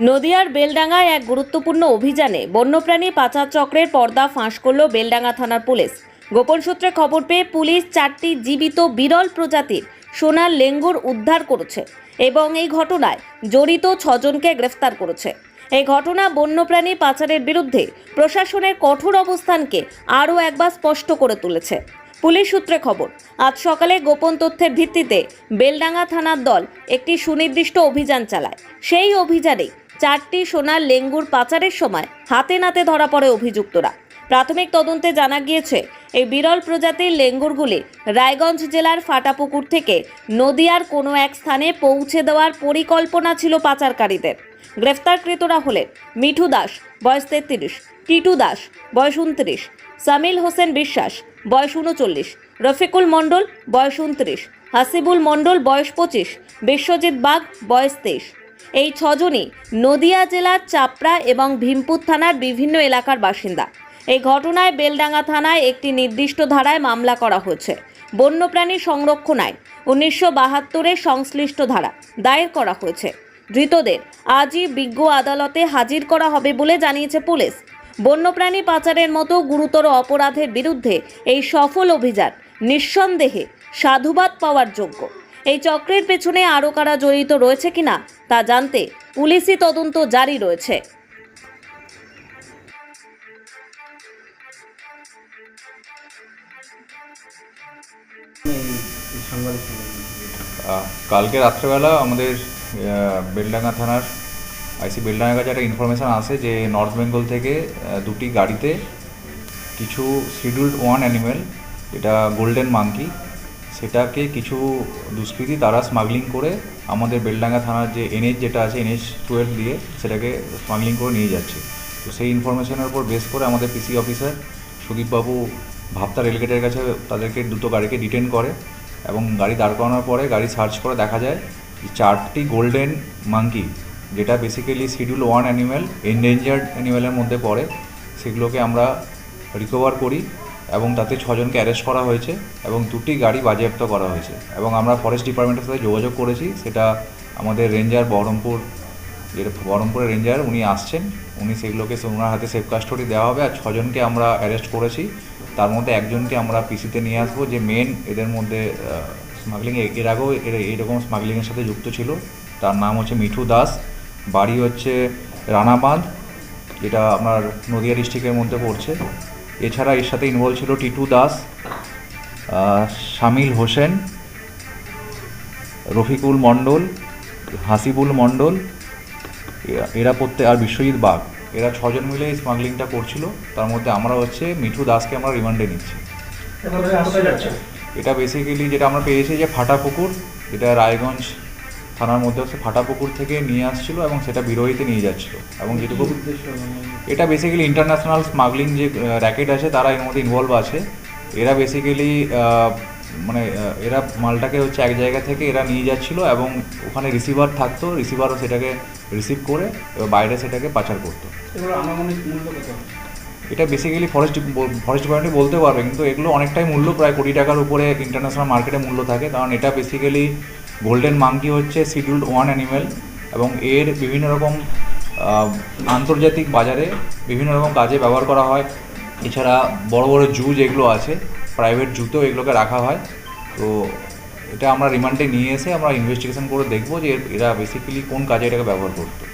নদিয়ার বেলডাঙ্গায় এক গুরুত্বপূর্ণ অভিযানে বন্যপ্রাণী পাচার চক্রের পর্দা ফাঁস করল বেলডাঙ্গা থানার পুলিশ। গোপন সূত্রে খবর পেয়ে পুলিশ চারটি জীবিত বিরল প্রজাতির সোনার লেঙ্গুর উদ্ধার করেছে এবং এই ঘটনায় জড়িত ছজনকে গ্রেফতার করেছে। এই ঘটনা বন্যপ্রাণী পাচারের বিরুদ্ধে প্রশাসনের কঠোর অবস্থানকে আরও একবার স্পষ্ট করে তুলেছে। পুলিশ সূত্রে খবর, আজ সকালে গোপন তথ্যের ভিত্তিতে বেলডাঙ্গা থানার দল একটি সুনির্দিষ্ট অভিযান চালায়। সেই অভিযানে চারটি সোনার লেঙ্গুর পাচারের সময় হাতে নাতে ধরা পড়ে অভিযুক্তরা। প্রাথমিক তদন্তে জানা গিয়েছে, এই বিরল প্রজাতির লেঙ্গুরগুলি রায়গঞ্জ জেলার ফাটাপুকুর থেকে নদিয়ার কোনো এক স্থানে পৌঁছে দেওয়ার পরিকল্পনা ছিল পাচারকারীদের। গ্রেফতারকৃতরা হলেন মিঠু দাস, বয়স তেত্রিশ, টিটু দাস, বয়স উনত্রিশ, সামিল হোসেন বিশ্বাস, বয়স উনচল্লিশ, রফিকুল মণ্ডল, বয়স উনত্রিশ, হাসিবুল মণ্ডল, বয়স পঁচিশ, বিশ্বজিৎ বাগ, বয়স তেইশ। এই ছজনই নদিয়া জেলার চাপড়া এবং ভীমপুর থানার বিভিন্ন এলাকার বাসিন্দা। এই ঘটনায় বেলডাঙ্গা থানায় একটি নির্দিষ্ট ধারায় মামলা করা হয়েছে। বন্যপ্রাণী সংরক্ষণ আইন উনিশশো বাহাত্তরের সংশ্লিষ্ট ধারা দায়ের করা হয়েছে। ধৃতদের আজই বিজ্ঞ আদালতে হাজির করা হবে বলে জানিয়েছে পুলিশ। বন্যপ্রাণী পাচারের মতো গুরুতর অপরাধের বিরুদ্ধে এই সফল অভিযান নিঃসন্দেহে সাধুবাদ পাওয়ার যোগ্য। এই চক্রের পেছনে আরও কারা জড়িত রয়েছে কিনা তা জানতে পুলিশি তদন্ত জারি রয়েছে। কালকে রাত্রেবেলা আমাদের বেলডাঙ্গা থানার আইসি বেলডাঙ্গা কাছে একটা ইনফরমেশান আসে যে নর্থ বেঙ্গল থেকে দুটি গাড়িতে কিছু শিডিউল্ড ওয়ান অ্যানিমেল যেটা গোল্ডেন মাঙ্কি সেটাকে কিছু দুষ্কৃতী তারা স্মাগলিং করে আমাদের বেলডাঙ্গা থানার যে এনএইচ যেটা আছে এনএইচ টুয়েলভ দিয়ে সেটাকে স্মাগলিং করে নিয়ে যাচ্ছে। তো সেই ইনফরমেশনের উপর বেস করে আমাদের পিসি অফিসার সুদীপবাবু ভাবতা রেলগেটের কাছে তাদেরকে দুটো গাড়িকে ডিটেন করে এবং গাড়ি দাঁড় করানোর পরে গাড়ি সার্চ করে দেখা যায় চারটি গোল্ডেন মাঙ্কি যেটা basically schedule one animal endangered অ্যানিম্যালের মধ্যে পড়ে, সেগুলোকে আমরা রিকভার করি। এবং তাতে ছজনকে অ্যারেস্ট করা হয়েছে এবং দুটি গাড়ি বাজেয়াপ্ত করা হয়েছে। এবং আমরা ফরেস্ট ডিপার্টমেন্টের সাথে যোগাযোগ করেছি, সেটা আমাদের রেঞ্জার বহরমপুর, যেটা বহরমপুরের রেঞ্জার উনি আসছেন। উনি সেগুলোকে ওনার হাতে সেফ কাস্টডি দেওয়া হবে, আর ছজনকে আমরা অ্যারেস্ট করেছি। তার মধ্যে একজনকে আমরা পিসিতে নিয়ে আসব, যে মেন এদের মধ্যে স্মাগলিং এর আগেও এর এইরকম স্মাগলিংয়ের সাথে যুক্ত ছিল। তার নাম হচ্ছে মিঠু দাস, বাড়ি হচ্ছে রানাবাঁধ, যেটা আপনার নদিয়া ডিস্ট্রিক্টের মধ্যে পড়ছে। এছাড়া এর সাথে ইনভলভ ছিল টিটু দাস শামিল হোসেন রফিকুল মণ্ডল হাসিবুল মণ্ডল এরা- প্রত্যেক আর বিশ্বজিৎ বাগ। এরা ছজন মিলে এই স্মাগলিংটা করছিল। তার মধ্যে আমরা হচ্ছে মিঠু দাসকে আমরা রিমান্ডে নিচ্ছি। এটা বেসিক্যালি যেটা আমরা পেয়েছি যে ফাটা পুকুর যেটা রায়গঞ্জ থানার মধ্যে হচ্ছে ফাটাপুকুর থেকে নিয়ে আসছিল এবং সেটা বিরোহীতে নিয়ে যাচ্ছিল। এবং যেটুকু এটা বেসিক্যালি ইন্টারন্যাশনাল স্মাগলিং যে র্যাকেট আছে তারা এর মধ্যে ইনভলভ আছে। এরা বেসিক্যালি মানে এরা মালটাকে হচ্ছে এক জায়গা থেকে এরা নিয়ে যাচ্ছিল এবং ওখানে রিসিভার থাকতো রিসিভারও সেটাকে রিসিভ করে বাইরে সেটাকে পাচার করতো। এটা বেসিক্যালি ফরেস্ট ফরেস্ট ডিপার্টমেন্ট বলতে পারবে কিন্তু এগুলো অনেকটাই মূল্য প্রায় কোটি টাকার উপরে ইন্টারন্যাশনাল মার্কেটে মূল্য থাকে। কারণ এটা বেসিক্যালি গোল্ডেন মাঙ্কি হচ্ছে শিডিউল্ড ওয়ান অ্যানিমেল এবং এর বিভিন্ন রকম আন্তর্জাতিক বাজারে বিভিন্ন রকম কাজে ব্যবহার করা হয়। এছাড়া বড় বড় জু যেগুলো আছে প্রাইভেট জুতেও এগুলোকে রাখা হয়। তো এটা আমরা রিমান্ডে নিয়ে এসে আমরা ইনভেস্টিগেশন করে দেখব যে এর- এরা বেসিক্যালি কোন কাজে এটাকে ব্যবহার করতো।